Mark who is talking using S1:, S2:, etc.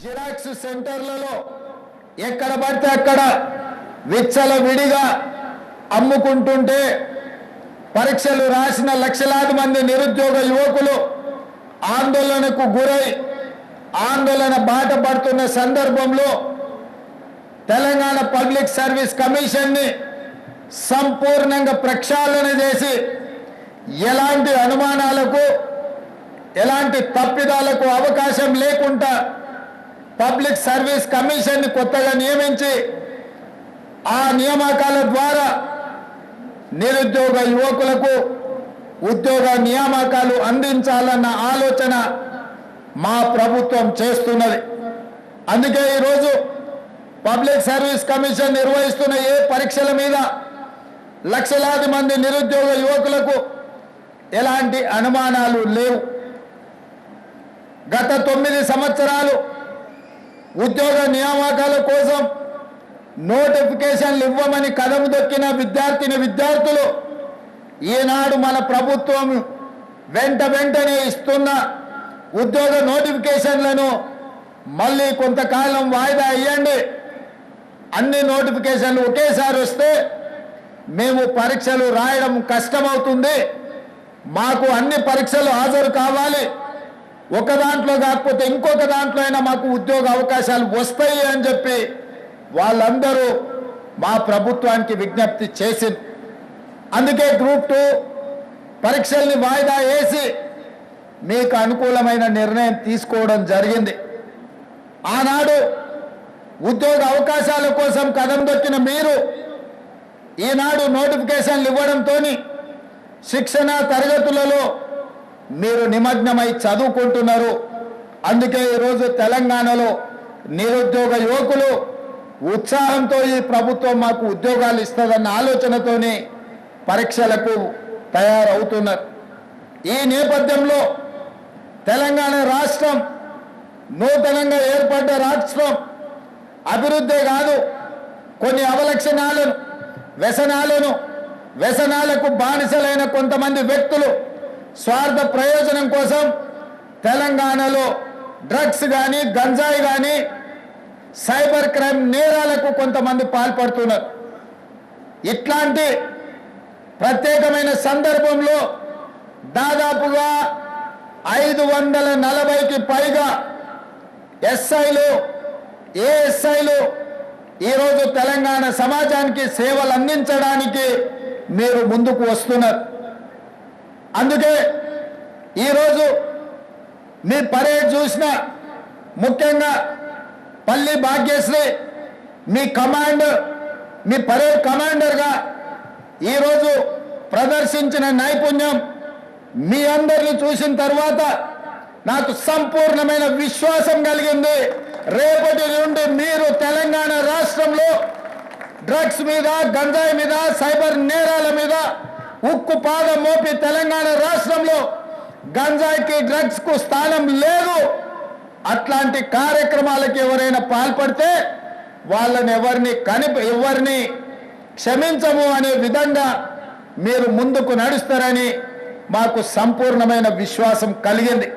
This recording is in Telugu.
S1: జిరాక్స్ సెంటర్లలో ఎక్కడ పడితే అక్కడ విచ్చల విడిగా అమ్ముకుంటుంటే పరీక్షలు రాసిన లక్షలాది మంది నిరుద్యోగ యువకులు ఆందోళనకు గురై ఆందోళన బాట పడుతున్న సందర్భంలో తెలంగాణ పబ్లిక్ సర్వీస్ కమిషన్ని సంపూర్ణంగా ప్రక్షాళన చేసి ఎలాంటి అనుమానాలకు ఎలాంటి తప్పిదాలకు అవకాశం లేకుండా పబ్లిక్ సర్వీస్ కమిషన్ని కొత్తగా నియమించి ఆ నియామకాల ద్వారా నిరుద్యోగ యువకులకు ఉద్యోగ నియామకాలు అందించాలన్న ఆలోచన మా ప్రభుత్వం చేస్తున్నది. అందుకే ఈరోజు పబ్లిక్ సర్వీస్ కమిషన్ నిర్వహిస్తున్న ఏ పరీక్షల మీద లక్షలాది మంది నిరుద్యోగ యువకులకు ఎలాంటి అనుమానాలు లేవు. గత తొమ్మిది సంవత్సరాలు ఉద్యోగ నియామకాల కోసం నోటిఫికేషన్లు ఇవ్వమని కదము దొక్కిన విద్యార్థిని విద్యార్థులు ఈనాడు మన ప్రభుత్వం వెంట వెంటనే ఇస్తున్న ఉద్యోగ నోటిఫికేషన్లను మళ్ళీ కొంతకాలం వాయిదా అయ్యండి అన్ని నోటిఫికేషన్లు ఒకేసారి వస్తే మేము పరీక్షలు రాయడం కష్టమవుతుంది. మాకు అన్ని పరీక్షలు హాజరు కావాలి. ఒక దాంట్లో కాకపోతే ఇంకొక దాంట్లో అయినా మాకు ఉద్యోగ అవకాశాలు వస్తాయి అని చెప్పి వాళ్ళందరూ మా ప్రభుత్వానికి విజ్ఞప్తి చేసింది. అందుకే గ్రూప్ టూ పరీక్షల్ని వాయిదా వేసి మీకు అనుకూలమైన నిర్ణయం తీసుకోవడం జరిగింది. ఆనాడు ఉద్యోగ అవకాశాల కోసం కదం దొక్కిన మీరు ఈనాడు నోటిఫికేషన్లు ఇవ్వడంతో శిక్షణ తరగతులలో మీరు నిమగ్నమై చదువుకుంటున్నారు. అందుకే ఈరోజు తెలంగాణలో నిరుద్యోగ యువకులు ఉత్సాహంతో ఈ ప్రభుత్వం మాకు ఉద్యోగాలు ఇస్తుందన్న ఆలోచనతోనే పరీక్షలకు తయారవుతున్నారు. ఈ నేపథ్యంలో తెలంగాణ రాష్ట్రం నూతనంగా ఏర్పడ్డ రాష్ట్రం అభివృద్ధి కాదు. కొన్ని అవలక్షణాలను వ్యసనాలను వ్యసనాలకు బానిసలైన కొంతమంది వ్యక్తులు స్వార్థ ప్రయోజనం కోసం తెలంగాణలో డ్రగ్స్ కానీ గంజాయి కానీ సైబర్ క్రైమ్ నేరాలకు కొంతమంది పాల్పడుతున్నారు. ఇట్లాంటి ప్రత్యేకమైన సందర్భంలో దాదాపుగా ఐదు వందల నలభైకి పైగా ఎస్ఐలు ఏఎస్ఐలు ఈరోజు తెలంగాణ సమాజానికి సేవలు అందించడానికి మీరు ముందుకు వస్తున్నారు. అందుకే ఈరోజు మీ పరేడ్ చూసిన ముఖ్యంగా పల్లి భాగ్యశ్రీ మీ కమాండ్ మీ పరేడ్ కమాండర్గా ఈరోజు ప్రదర్శించిన నైపుణ్యం మీ అందరిని చూసిన తర్వాత నాకు సంపూర్ణమైన విశ్వాసం కలిగింది. రేపటి నుండి మీరు తెలంగాణ రాష్ట్రంలో డ్రగ్స్ మీద గంజాయి మీద సైబర్ నేరాల మీద ఉక్కు పాదం మోపి తెలంగాణ రాష్ట్రంలో గంజాయికి డ్రగ్స్కు స్థానం లేదు. అట్లాంటి కార్యక్రమాలకు ఎవరైనా పాల్పడితే వాళ్ళని ఎవరిని కని ఎవరిని క్షమించము అనే విధంగా మీరు ముందుకు నడుస్తారని మాకు సంపూర్ణమైన విశ్వాసం కలిగింది.